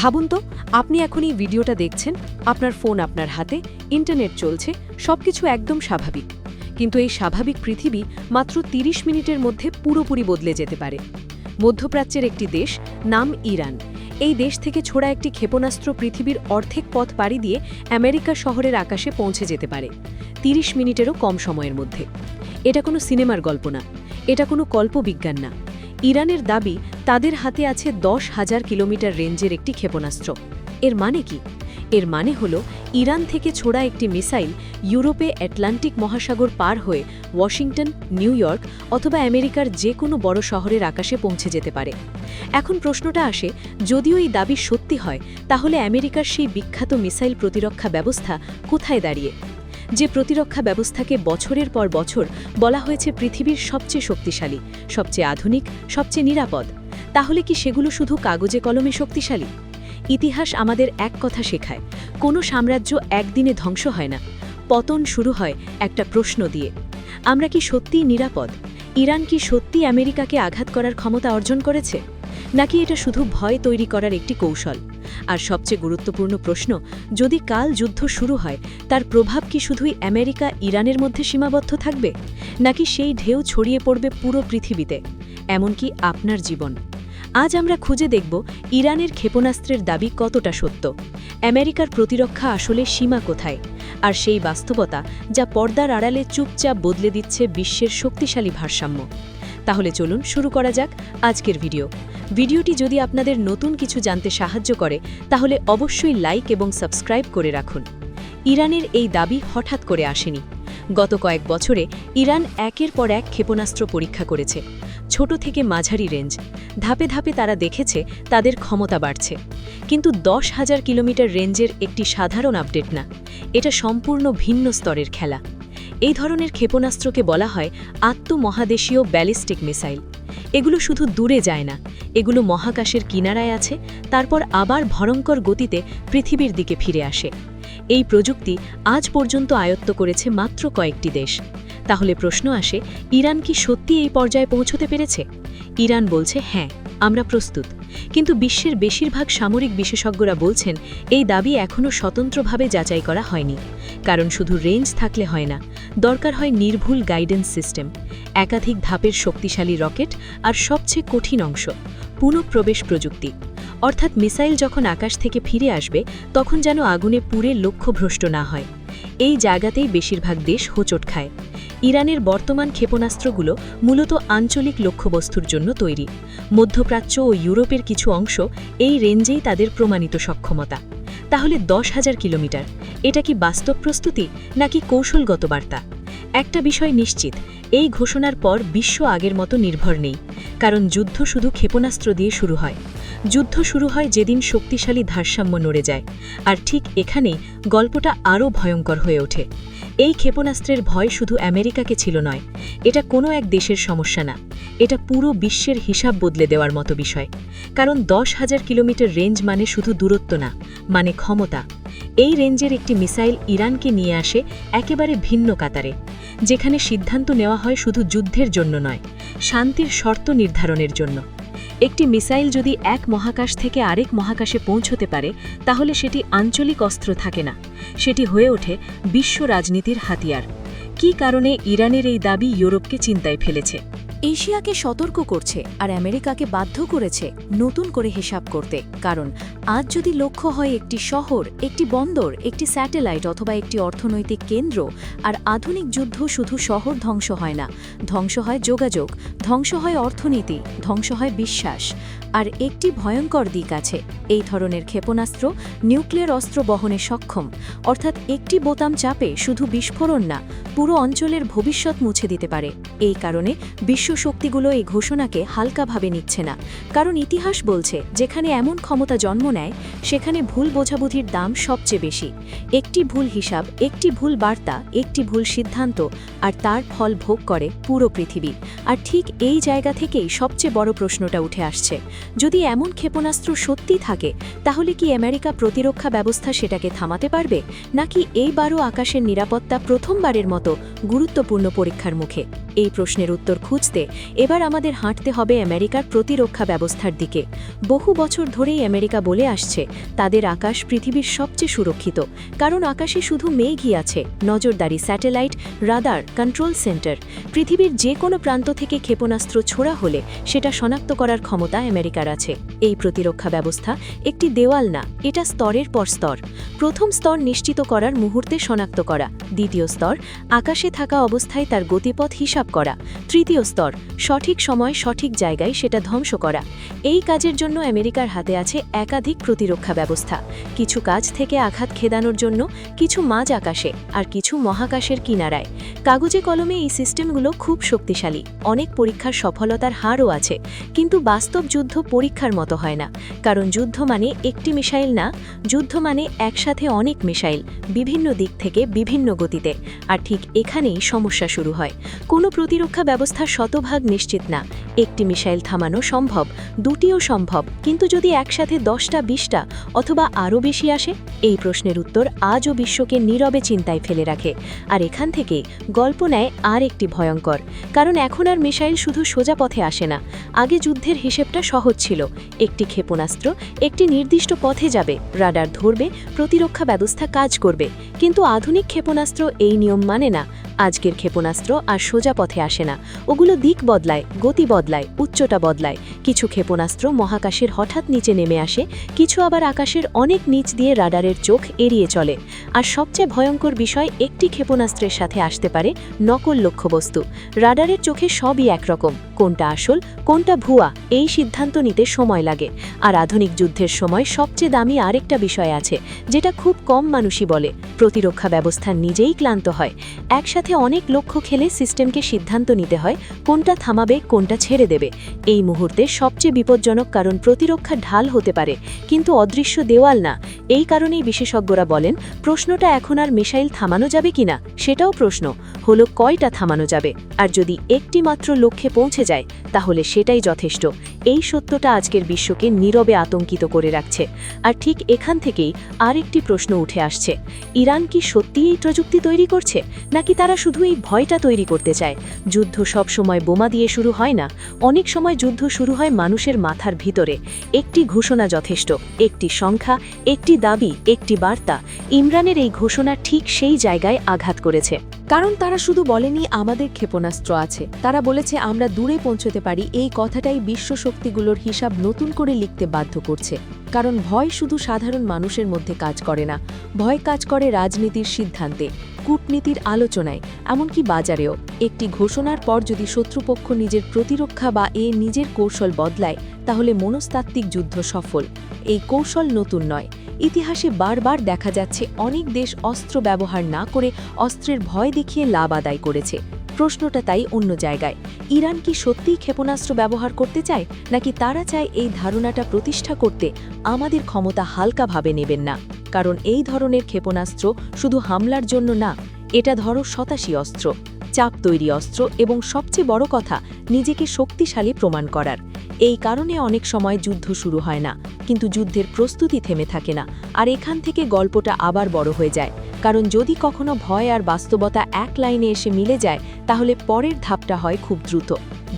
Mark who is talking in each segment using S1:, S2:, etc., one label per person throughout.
S1: ভাবুন তো, আপনি এখন এই ভিডিওটা দেখছেন, আপনার ফোন আপনার হাতে ইন্টারনেট চলছে, সবকিছু একদম স্বাভাবিক। কিন্তু এই স্বাভাবিক পৃথিবী মাত্র ৩০ মিনিটের মধ্যে পুরোপুরি বদলে যেতে পারে। মধ্যপ্রাচ্যের একটি দেশ নাম ইরান। এই দেশ থেকে ছোড়া একটি ক্ষেপণাস্ত্র পৃথিবীর অর্ধেক পথ পাড়ি দিয়ে আমেরিকা শহরের আকাশে পৌঁছে যেতে পারে ৩০ মিনিটেরও কম সময়ের মধ্যে। এটা কোনো সিনেমার গল্প না, এটা কোনো কল্পবিজ্ঞান না। ইরানের দাবি, তাদের হাতে আছে দশ হাজার কিলোমিটার রেঞ্জের একটি ক্ষেপণাস্ত্র। এর মানে কি? এর মানে হল, ইরান থেকে ছোড়া একটি মিসাইল ইউরোপে অ্যাটলান্টিক মহাসাগর পার হয়ে ওয়াশিংটন, নিউ ইয়র্ক অথবা আমেরিকার যে কোনো বড় শহরের আকাশে পৌঁছে যেতে পারে। এখন প্রশ্নটা আসে, যদিও এই দাবি সত্যি হয়, তাহলে আমেরিকার সেই বিখ্যাত মিসাইল প্রতিরক্ষা ব্যবস্থা কোথায় দাঁড়িয়ে? যে প্রতিরক্ষা ব্যবস্থাকে বছরের পর বছর বলা হয়েছে পৃথিবীর সবচেয়ে শক্তিশালী, সবচেয়ে আধুনিক, সবচেয়ে নিরাপদ, তাহলে কি সেগুলো শুধু কাগজে কলমে শক্তিশালী? ইতিহাস আমাদের এক কথা শেখায়, কোনো সাম্রাজ্য একদিনে ধ্বংস হয় না, পতন শুরু হয় একটা প্রশ্ন দিয়ে। আমরা কি সত্যিই নিরাপদ? ইরান কি সত্যি আমেরিকাকে আঘাত করার ক্ষমতা অর্জন করেছে? নাকি এটা শুধু ভয় তৈরি করার একটি কৌশল? আর সবচেয়ে গুরুত্বপূর্ণ প্রশ্ন, যদি কাল যুদ্ধ শুরু হয়, তার প্রভাব কি শুধুই আমেরিকা ইরানের মধ্যে সীমাবদ্ধ থাকবে, নাকি সেই ঢেউ ছড়িয়ে পড়বে পুরো পৃথিবীতে? এমনকি আপনার জীবন। আজ আমরা খুঁজে দেখব ইরানের ক্ষেপণাস্ত্রের দাবি কতটা সত্য। আমেরিকার প্রতিরক্ষা আসলে সীমা কোথায়, আর সেই বাস্তবতা যা পর্দার আড়ালে চুপচাপ বদলে দিচ্ছে বিশ্বের শক্তিশালী ভারসাম্য। তাহলে চলুন শুরু করা যাক আজকের ভিডিও। ভিডিওটি যদি আপনাদের নতুন কিছু জানতে সাহায্য করে, তাহলে অবশ্যই লাইক এবং সাবস্ক্রাইব করে রাখুন। ইরানের এই দাবি হঠাৎ করে আসেনি। গত কয়েক বছরে ইরান একের পর এক ক্ষেপণাস্ত্র পরীক্ষা করেছে। ছোট থেকে মাঝারি রেঞ্জ। ধাপে ধাপে তারা দেখেছে তাদের ক্ষমতা বাড়ছে। কিন্তু দশ হাজার কিলোমিটার রেঞ্জের একটি সাধারণ আপডেট না। এটা সম্পূর্ণ ভিন্ন স্তরের খেলা। এই ধরনের ক্ষেপণাস্ত্রকে বলা হয় আত্মমহাদেশীয় ব্যালিস্টিক মিসাইল। এগুলো শুধু দূরে যায় না, এগুলো মহাকাশের কিনারায় আছে, তারপর আবার ভয়ঙ্কর গতিতে পৃথিবীর দিকে ফিরে আসে। এই প্রযুক্তি আজ পর্যন্ত আয়ত্ত করেছে মাত্র কয়েকটি দেশ। তাহলে প্রশ্ন আসে, ইরান কি সত্যি এই পর্যায়ে পৌঁছতে পেরেছে? ইরান বলছে হ্যাঁ আমরা প্রস্তুত। কিন্তু বিশ্বের বেশিরভাগ সামরিক বিশেষজ্ঞরা বলছেন, এই দাবি এখনও স্বতন্ত্রভাবে যাচাই করা হয়নি। কারণ শুধু রেঞ্জ থাকলে হয় না, দরকার হয় নির্ভুল গাইডেন্স সিস্টেম। একাধিক ধাপের শক্তিশালী রকেট আর সবচেয়ে কঠিন অংশ, পুনঃপ্রবেশ প্রযুক্তি। অর্থাৎ মিসাইল যখন আকাশ থেকে ফিরে আসবে, তখন যেন আগুনে পুড়ে লক্ষ্যভ্রষ্ট না হয়। এই জায়গাতেই বেশিরভাগ দেশ হোঁচট খায়। ইরানের বর্তমান ক্ষেপণাস্ত্রগুলো মূলত আঞ্চলিক লক্ষ্যবস্তুর জন্য তৈরি। মধ্যপ্রাচ্য ও ইউরোপের কিছু অংশ এই রেঞ্জেই তাদের প্রমাণিত সক্ষমতা। তাহলে দশ হাজার কিলোমিটার, এটা কি বাস্তব প্রস্তুতি নাকি কৌশলগত বার্তা? একটা বিষয় নিশ্চিত, এই ঘোষণার পর বিশ্ব আগের মতো নির্ভর নেই, কারণ যুদ্ধ শুধু ক্ষেপণাস্ত্র দিয়ে শুরু হয়। যুদ্ধ শুরু হয় যেদিন শক্তিশালী ভারসাম্য নড়ে যায়, আর ঠিক এখানেই গল্পটা আরও ভয়ঙ্কর হয়ে ওঠে। এই ক্ষেপণাস্ত্রের ভয় শুধু আমেরিকাকে ছিল নয়, এটা কোনো এক দেশের সমস্যা না, এটা পুরো বিশ্বের হিসাব বদলে দেওয়ার মতো বিষয়, কারণ দশ হাজার কিলোমিটার রেঞ্জ মানে শুধু দূরত্ব না মানে ক্ষমতা। এই রেঞ্জের একটি মিসাইল ইরানকে নিয়ে আসে একেবারে ভিন্ন কাতারে যেখানে সিদ্ধান্ত নেওয়া হয় শুধু যুদ্ধের জন্য নয়, শান্তির শর্ত নির্ধারণের জন্য। একটি মিসাইল যদি এক মহাকাশ থেকে আরেক মহাকাশে পৌঁছতে পারে, তাহলে সেটি আঞ্চলিক অস্ত্র থাকে না। সেটি হয়ে ওঠে বিশ্ব রাজনীতির হাতিয়ার। কী কারণে ইরানের এই দাবি ইউরোপকে চিন্তায় ফেলেছে?
S2: এশিয়াকে সতর্ক করছে আর আমেরিকাকে বাধ্য করেছে নতুন করে হিসাব করতে। কারণ, আজ যদি লক্ষ্য হয় একটি শহর, একটি বন্দর, একটি স্যাটেলাইট অথবা একটি অর্থনৈতিক কেন্দ্র, আর আধুনিক যুদ্ধ শুধু শহর ধ্বংস হয় না। ধ্বংস হয় যোগাযোগ, ধ্বংস হয় অর্থনীতি, ধ্বংস হয় বিশ্বাস। আর একটি ভয়ঙ্কর দিক আছে, এই ধরনের ক্ষেপণাস্ত্র নিউক্লিয়ার অস্ত্র বহনে সক্ষম। অর্থাৎ একটি বোতাম চাপে শুধু বিস্ফোরণ না, পুরো অঞ্চলের ভবিষ্যৎ মুছে দিতে পারে। এই কারণে বিশ্ব শক্তিগুলো এই ঘোষণাকে হালকাভাবে নিচ্ছে না। কারণ ইতিহাস বলছে, যেখানে এমন ক্ষমতা জন্ম নেয়, সেখানে ভুল বোঝাবুঝির দাম সবচেয়ে বেশি। একটি ভুল হিসাব, একটি ভুল বার্তা, একটি ভুল সিদ্ধান্ত, আর তার ফল ভোগ করে পুরো পৃথিবী। আর ঠিক এই জায়গা থেকেই সবচেয়ে বড় প্রশ্নটা উঠে আসছে। যদি এমন ক্ষেপণাস্ত্র সত্যি থাকে, তাহলে কি আমেরিকা প্রতিরক্ষা ব্যবস্থা সেটাকে থামাতে পারবে? নাকি এইবারও আকাশের নিরাপত্তা প্রথমবারের মতো গুরুত্বপূর্ণ পরীক্ষার মুখে? এই প্রশ্নের উত্তর খুঁজতে এবার আমাদের হাঁটতে হবে আমেরিকার প্রতিরক্ষা ব্যবস্থার দিকে। বহু বছর ধরেই আমেরিকা বলে আসছে, তাদের আকাশ পৃথিবীর সবচেয়ে সুরক্ষিত, কারণ আকাশে শুধু মেঘই আছে, নজরদারি স্যাটেলাইট, রাদার, কন্ট্রোল সেন্টার। পৃথিবীর যে কোনো প্রান্ত থেকে ক্ষেপণাস্ত্র ছোড়া হলে সেটা শনাক্ত করার ক্ষমতা আমেরিকার আছে। এই প্রতিরক্ষা ব্যবস্থা একটি দেওয়াল না, এটা স্তরের পর স্তর। প্রথম স্তর নিশ্চিত করার মুহূর্তে শনাক্ত করা, দ্বিতীয় স্তর আকাশে থাকা অবস্থায় তার গতিপথ হিসাব করা। তৃতীয় স্তর, সঠিক সময় সঠিক জায়গায় সেটা ধ্বংস করা। এই কাজের জন্য আমেরিকার হাতে আছে একাধিক প্রতিরক্ষা ব্যবস্থা। কিছু কাজ থেকে আঘাত খেদানোর জন্য কিছু মাঝ আকাশে আর কিছু মহাকাশের কিনারায়। কাগজে কলমে এই সিস্টেমগুলো খুব শক্তিশালী। অনেক পরীক্ষার সফলতার হারও আছে। কিন্তু বাস্তব যুদ্ধ পরীক্ষার মতো হয় না। কারণ যুদ্ধ মানে একটি মিসাইল না, যুদ্ধ মানে একসাথে অনেক মিসাইল, বিভিন্ন দিক থেকে বিভিন্ন গতিতে। আর ঠিক এখানেই সমস্যা শুরু হয়। কোনো প্রতিরক্ষা ব্যবস্থা শতভাগ নিশ্চিত না। একটি মিসাইল থামানো সম্ভব, দুটিও সম্ভব, কিন্তু যদি একসাথে দশটা, বিশটা অথবা আরও বেশি আসে, এই প্রশ্নের উত্তর আজও বিশ্বকে নীরবে চিন্তায় ফেলে রাখে। আর এখান থেকে গল্প নেয় আর একটি ভয়ঙ্কর, কারণ এখন আর মিসাইল শুধু সোজা পথে আসে না। আগে যুদ্ধের হিসেবটা সহজ ছিল। একটি ক্ষেপণাস্ত্র একটি নির্দিষ্ট পথে যাবে, রাডার ধরবে, প্রতিরক্ষা ব্যবস্থা কাজ করবে। কিন্তু আধুনিক ক্ষেপণাস্ত্র এই নিয়ম মানে না। আজকের ক্ষেপণাস্ত্র আর সোজা পথে আসে না। ওগুলো দিক বদলায় গতি বদলায় উচ্চতা বদলায়। কিছু ক্ষেপণাস্ত্র মহাকাশের হঠাৎ নিচে নেমে আসে, কিছু আবার আকাশের অনেক নিচ দিয়ে রাডারের চোখ এড়িয়ে চলে। আর সবচেয়ে ভয়ঙ্কর বিষয়, একটি ক্ষেপণাস্ত্রের সাথে আসতে পারে নকল লক্ষ্যবস্তু। রাডারের চোখে সবই একরকম, কোনটা আসল, কোনটা ভুয়া, এই সিদ্ধান্ত নিতে সময় লাগে। আর আধুনিক যুদ্ধের সময় সবচেয়ে দামি আরেকটা বিষয় আছে, যেটা খুব কম মানুষই বলে, প্রতিরক্ষা ব্যবস্থা নিজেই ক্লান্ত হয়। একসাথে অনেক লক্ষ্য খেলে সিস্টেমকে সিদ্ধান্ত নিতে হয়, কোনটা থামাবে, কোনটা ছেড়ে দেবে। এই মুহূর্তে সবচেয়ে বিপজ্জনক কারণ প্রতিরক্ষা ঢাল হতে পারে, কিন্তু অদৃশ্য দেওয়াল না। এই কারণেই বিশেষজ্ঞরা বলেন, প্রশ্নটা এখন আর মিসাইল থামানো যাবে কিনা, সেটাও প্রশ্ন, হলো কয়টা থামানো যাবে? আর যদি একটি মাত্র লক্ষ্যে পৌঁছে যায়, তাহলে সেটাই যথেষ্ট। এই সত্যটা আজকের বিশ্বকে নীরবে আতঙ্কিত করে রাখছে। আর ঠিক এখান থেকেই আরেকটি প্রশ্ন উঠে আসছে। ইরান কি সত্যিই এই প্রযুক্তি তৈরি করছে? নাকি তারা শুধু এই ভয়টা তৈরি করতে চায়? যুদ্ধ সব সময় বোমা দিয়ে শুরু হয় না? অনেক সময় যুদ্ধ শুরু হয় মানুষের মাথার ভিতরে। একটি ঘোষণা যথেষ্ট, একটি সংখ্যা, একটি দাবি, একটি বার্তা। ইমরানের এই ঘোষণা ঠিক সেই জায়গায় আঘাত করেছে।
S1: কারণ তারা শুধু বলেনি আমাদের ক্ষেপণাস্ত্র আছে। তারা বলেছে, আমরা দূরে পৌঁছতে পারি। এই কথাটাই বিশ্ব শক্তিগুলোর হিসাব নতুন করে লিখতে বাধ্য করছে। কারণ ভয় শুধু সাধারণ মানুষের মধ্যে কাজ করে না, ভয় কাজ করে রাজনীতির সিদ্ধান্তে, কূটনীতির আলোচনায়, এমনকি বাজারেও। একটি ঘোষণার পর যদি শত্রুপক্ষ নিজের প্রতিরক্ষা বা এ নিজের কৌশল বদলায়, তাহলে মনস্তাত্ত্বিক যুদ্ধ সফল। এই কৌশল নতুন নয়। ইতিহাসে বারবার দেখা যাচ্ছে অনেক দেশ অস্ত্র ব্যবহার না করে অস্ত্রের ভয় দেখিয়ে লাভ আদায় করেছে। প্রশ্নটা তাই অন্য জায়গায়। ইরান কি সত্যিই ক্ষেপণাস্ত্র ব্যবহার করতে চায়, নাকি তারা চায় এই ধারণাটা প্রতিষ্ঠা করতে আমাদের ক্ষমতা হালকাভাবে নেবেন না? কারণ এই ধরনের ক্ষেপণাস্ত্র শুধু হামলার জন্য না, এটা ধরো শতাশি অস্ত্র। চাপ তৈরি অস্ত্র এবং সবচেয়ে বড় কথা, নিজেকে শক্তিশালী প্রমাণ করার। এই কারণে অনেক সময় যুদ্ধ শুরু হয় না, কিন্তু যুদ্ধের প্রস্তুতি থেমে থাকে না, আর এখান থেকে গল্পটা আবার বড় হয়ে যায়। কারণ যদি কখনো ভয় আর বাস্তবতা এক লাইনে এসে মিলে যায়, তাহলে পরের ধাপটা হয় খুব দ্রুত।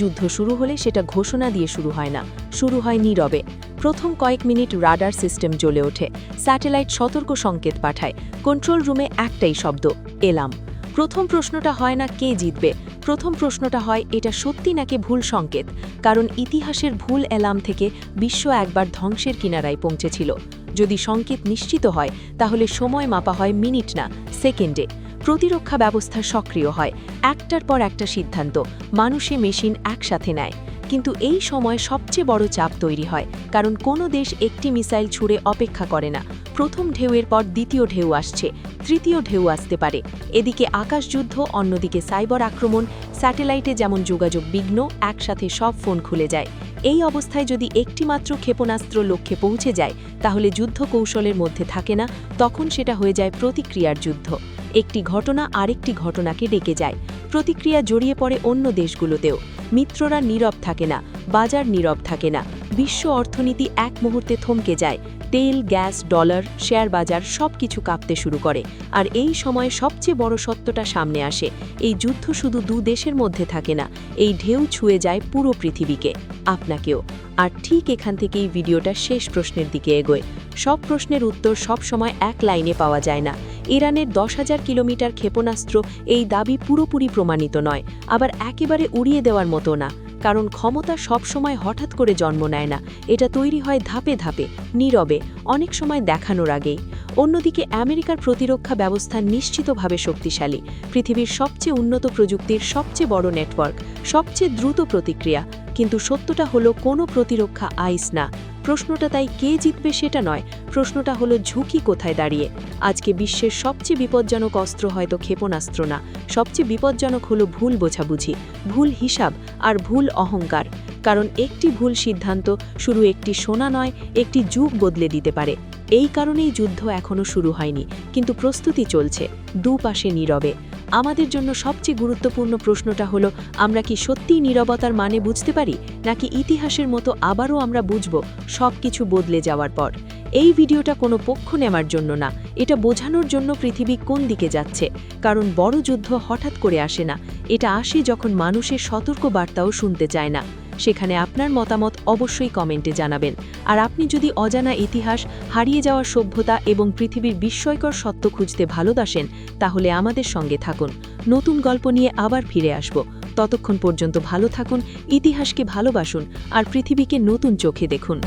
S1: যুদ্ধ শুরু হলে সেটা ঘোষণা দিয়ে শুরু হয় না, শুরু হয় নীরবে। প্রথম কয়েক মিনিট রাডার সিস্টেম জ্বলে ওঠে, স্যাটেলাইট সতর্ক সংকেত পাঠায়, কন্ট্রোল রুমে একটাই শব্দ এলাম প্রথম প্রশ্নটা হয় না কে জিতবে। প্রথম প্রশ্নটা হয়, এটা সত্যি নাকি ভুল সংকেত? কারণ ইতিহাসের ভুল অ্যালার্ম থেকে বিশ্ব একবার ধ্বংসের কিনারায় পৌঁছেছিল। যদি সংকেত নিশ্চিত হয়, তাহলে সময় মাপা হয় মিনিট না, সেকেন্ডে। প্রতিরক্ষা ব্যবস্থা সক্রিয় হয়, একটার পর একটা সিদ্ধান্ত, মানুষে মেশিন একসাথে নেয়। কিন্তু এই সময় সবচেয়ে বড় চাপ তৈরি হয়, কারণ কোনো দেশ একটি মিসাইল ছুড়ে অপেক্ষা করে না। প্রথম ঢেউয়ের পর দ্বিতীয় ঢেউ আসছে, তৃতীয় ঢেউ আসতে পারে। এদিকে আকাশযুদ্ধ, অন্যদিকে সাইবার আক্রমণ, স্যাটেলাইটে যেমন যোগাযোগ বিঘ্ন, একসাথে সব ফোন খুলে যায়। এই অবস্থায় যদি একটিমাত্র ক্ষেপণাস্ত্র লক্ষ্যে পৌঁছে যায়, তাহলে যুদ্ধ কৌশলের মধ্যে থাকে না, তখন সেটা হয়ে যায় প্রতিক্রিয়ার যুদ্ধ। একটি ঘটনা আরেকটি ঘটনাকে ডেকে যায়। প্রতিক্রিয়া জড়িয়ে পড়ে অন্য দেশগুলোতেও। মিত্ররা নীরব থাকে না, বাজার নীরব থাকে না। বিশ্ব অর্থনীতি এক মুহূর্তে থমকে যায়। তেল, গ্যাস, ডলার, শেয়ার বাজার সব কিছু কাঁপতে শুরু করে। আর এই সময় সবচেয়ে বড় সত্যটা সামনে আসে। এই যুদ্ধ শুধু দু দেশের মধ্যে থাকে না, এই ঢেউ ছুঁয়ে যায় পুরো পৃথিবীকে। আপনাকেও। আর ঠিক এখান থেকেই ভিডিওটা শেষ প্রশ্নের দিকে এগোয়। সব প্রশ্নের উত্তর সব সময় এক লাইনে পাওয়া যায় না। ইরানের দশ হাজার কিলোমিটার ক্ষেপণাস্ত্র এই দাবি পুরোপুরি প্রমাণিত নয়, আবার একেবারে উড়িয়ে দেওয়ার মতো না। কারণ ক্ষমতা সবসময় হঠাৎ করে জন্ম নেয় না। এটা তৈরি হয় ধাপে ধাপে, নীরবে, অনেক সময় দেখানোর আগেই। অন্যদিকে আমেরিকার প্রতিরক্ষা ব্যবস্থা নিশ্চিতভাবে শক্তিশালী। পৃথিবীর সবচেয়ে উন্নত প্রযুক্তির সবচেয়ে বড় নেটওয়ার্ক, সবচেয়ে দ্রুত প্রতিক্রিয়া। কিন্তু সত্যটা হলো কোনো প্রতিরক্ষা আইস না। প্রশ্নটা তাই কে জিতবে সেটা নয়, প্রশ্নটা হলো ঝুঁকি কোথায় দাঁড়িয়ে? আজকে বিশ্বের সবচেয়ে বিপজ্জনক অস্ত্র হয়তো ক্ষেপণাস্ত্র না, সবচেয়ে বিপজ্জনক হলো ভুল বোঝাবুঝি, ভুল হিসাব আর ভুল অহংকার। কারণ একটি ভুল সিদ্ধান্ত শুরু একটি সোনা নয়, একটি যুগ বদলে দিতে পারে। এই কারণেই যুদ্ধ এখনও শুরু হয়নি, কিন্তু প্রস্তুতি চলছে, দুপাশে নীরবে। আমাদের জন্য সবচেয়ে গুরুত্বপূর্ণ প্রশ্নটা হলো, আমরা কি সত্যিই নিরবতার মানে বুঝতে পারি, নাকি ইতিহাসের মতো আবারও আমরা বুঝব সব কিছু বদলে যাওয়ার পর? এই ভিডিওটা কোনো পক্ষ নেওয়ার জন্য না, এটা বোঝানোর জন্য পৃথিবী কোন দিকে যাচ্ছে, কারণ বড় যুদ্ধ হঠাৎ করে আসে না, এটা আসে যখন মানুষের সতর্ক বার্তাও শুনতে চায় না। সেখানে আপনার মতামত অবশ্যই কমেন্টে জানাবেন। আর আপনি যদি অজানা ইতিহাস, হারিয়ে যাওয়া সভ্যতা এবং পৃথিবীর বিস্ময়কর সত্য খুঁজতে ভালোবাসেন, তাহলে আমাদের সঙ্গে থাকুন। নতুন গল্প নিয়ে আবার ফিরে আসব। ততক্ষণ পর্যন্ত ভালো থাকুন, ইতিহাসকে ভালোবাসুন, আর পৃথিবীকে নতুন চোখে দেখুন।